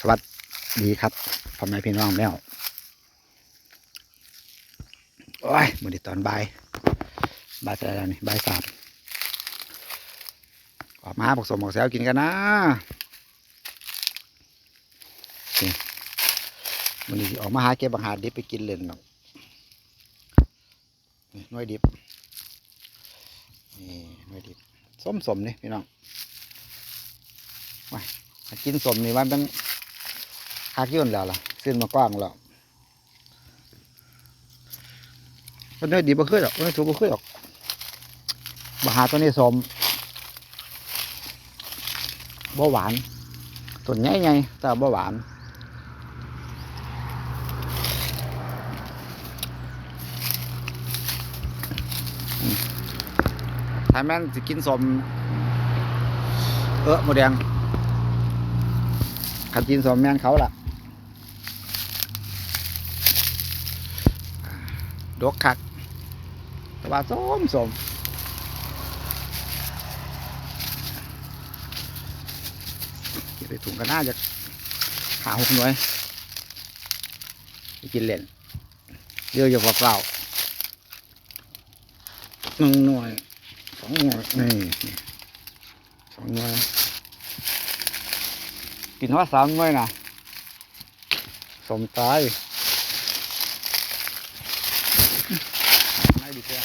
สวัสดีครับพ่อแม่พี่น้องแล้วโอ้ยมื้อนี้ตอนบ่ายบ่ายแต่แล้วนี่บ่ายสามออกมาผสมบอกแซวกินกันนะนี่มื้อนี้ออกมาหาเก็บอาหาดิบไปกินเล่นเนาะนี่น่วยดิบนี่น่วยดิบส้มสมนี่พี่น้องว้ายถ้กินสมนี่มันเป็น หักย่นแล้วล่ะขึ้นมากว้างแล้วตัวนี้ดีบ่ขึ้นหรอกตัวนี้ถูกบ่ขึ้นหรอกบาหาตัวนี้สมบ่หวานตัวใหญ่ไงแต่บ่หวานถ้าแม่นสิกินสมเออหมดแดงขันกินสมแม่นเขาล่ะ ดกคักแต่ว่าส้มสมเก็บไปถุงกันน่าจะหาหกหน่วยไปกินเล่นเยอะอยู่เปล่าๆหนึ่งหน่วยสองหน่วยนี่สองหน่วยกินว่าสามหน่วยนะสมตาย ใน ดีกว่า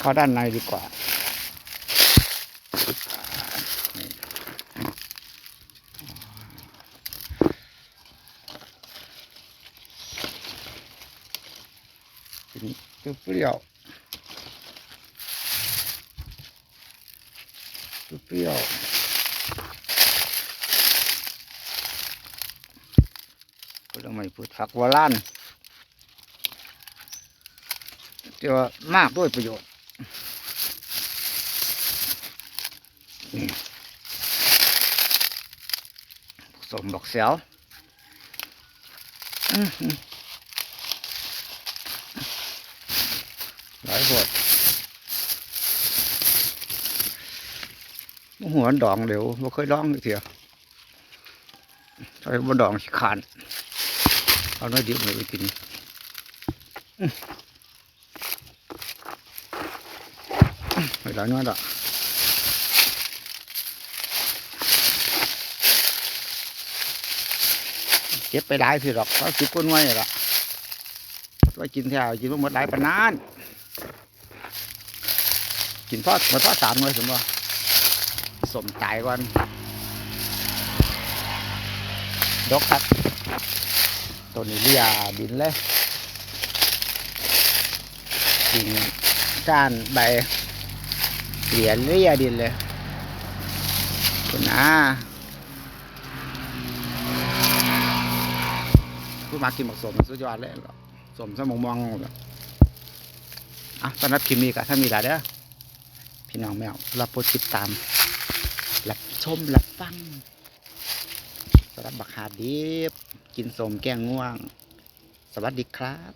เข้าด้านในดีกว่าเปรี้ยวเปรี้ยวๆก็ต้องไม่พูดผักวาลาน เดี๋ยวมากด้วยประโยชน์ผสมดอกเสียวอื้อหือหลายหัวหัวดองเดี๋ยวไม่เคยร้องเลยเถียวใช้บนดองขาน เอาน้อยเดียวไปกิน ไม่ได้น้อยดอกเก็บไปได้สิหรอกเพราะสิบก้นไว้หรอกไว้กินแถวกินมาหมดหลายปนาน กินทอดมดทอดสามเลยสมบ่สมตายก่อนดกครับตัวนี้เลียบินเลยกินก้านใบ เหรียญเรียดินเลยคุณอาผู้มากินหมกสมสุดยอดเลยสมสมองมองแบบอะตอนรับคลิปนี้ก็ถ้ามีหลายเด้อพี่น้องแมวรับโปรดติดตามรับชมรับฟังสำหรับบักหาดดิบกินสมแกงง่วง สวัสดีครับ